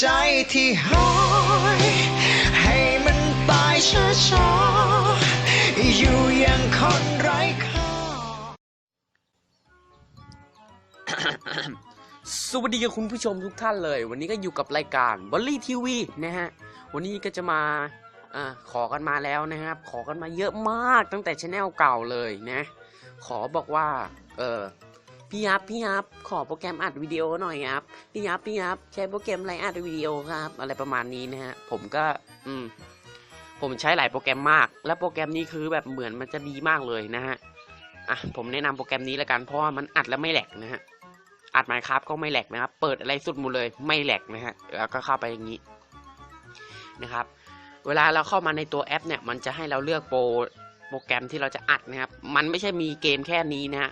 ใจที่หายให้มันตายช้าๆอยู่อย่างคนไร้ค่าสวัสดีกับคุณผู้ชมทุกท่านเลย วันนี้ก็อยู่กับรายการบอลลี่ทีวีนะฮะ วันนี้ก็จะมาอขอกันมาแล้วนะครับ ขอกันมาเยอะมากตั้งแต่ชแนลเก่าเลยนะ ขอบอกว่า เออ พี่ยับพี่ยับขอโปรแกรมอัดวิดีโอหน่อยครับพี่ยับพี่ยับใช้โปรแกรมอะไรอัดวิดีโอครับ อะไรประมาณนี้นะฮะผมก็อืมผมใช้หลายโปรแกรมมาก และโปรแกรมนี้คือแบบเหมือนมันจะดีมากเลยนะฮะอะผมแนะนำโปรแกรมนี้แล้วกันเพราะว่ามันอัดแล้วไม่แหลกนะฮะอัดไมค์ครับก็ไม่แหลกนะครับ เปิดอะไรสุดหมดเลยไม่แหลกนะฮะแล้วก็เข้าไปอย่างนี้นะครับ เวลาเราเข้ามาในตัวแอปเนี่ย มันจะให้เราเลือกโปรโปรแกรมที่เราจะอัดนะครับ มันไม่ใช่มีเกมแค่นี้นะฮะ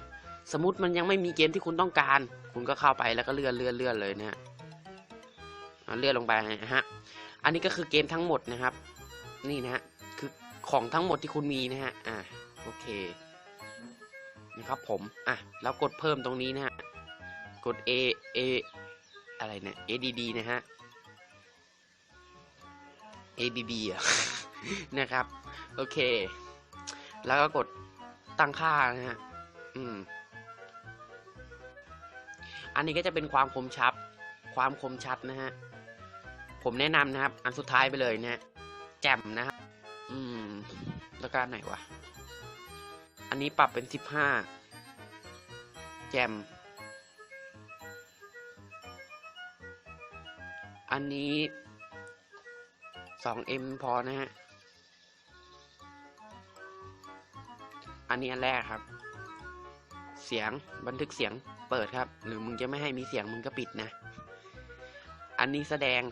สมมติมันยังไม่มีเกมที่คุณต้องการ คุณก็เข้าไปแล้วก็เลื่อนเลื่อนเลื่อนเลยนะฮะเอาเลื่อนลงไปนะฮะ อันนี้ก็คือเกมทั้งหมดนะครับ นี่นะฮะ คือของทั้งหมดที่คุณมีนะฮะ อ่าโอเค นะครับผม อะ แล้วกดเพิ่มตรงนี้นะฮะ กด A A อะไรเนี่ย ADD นะฮะ ABB อะ นะครับ โอเค แล้วก็กดตั้งค่านะฮะ อืม อันนี้ก็จะเป็นความคมชัด ความคมชัดนะฮะ ผมแนะนำนะครับ อันสุดท้ายไปเลยนะฮะแจ่มนะครับ อืมแล้วก็อันไหนวะ อันนี้ปรับเป็นสิบห้าแจ่ม อันนี้ 2M พอนะฮะ อันนี้อันแรกครับ เสียงบันทึกเสียงเปิดครับ หรือมึงจะไม่ให้มีเสียงมึงก็ปิดนะ อันนี้แสดง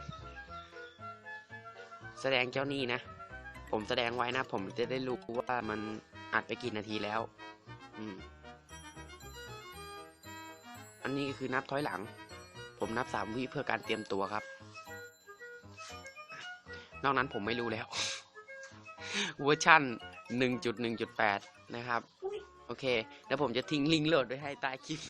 แสดงเจ้านี้นะ ผมแสดงไว้นะ ผมจะได้รู้ว่ามันอัดไปกี่นาทีแล้ว อืม อันนี้ก็คือนับถอยหลัง ผมนับสามวิเพื่อการเตรียมตัวครับ นอกนั้นผมไม่รู้แล้ว เวอร์ชั่น 1.1.8 นะครับ โอเค แล้วผมจะทิ้งลิงก์โหลดไว้ให้ใต้คลิป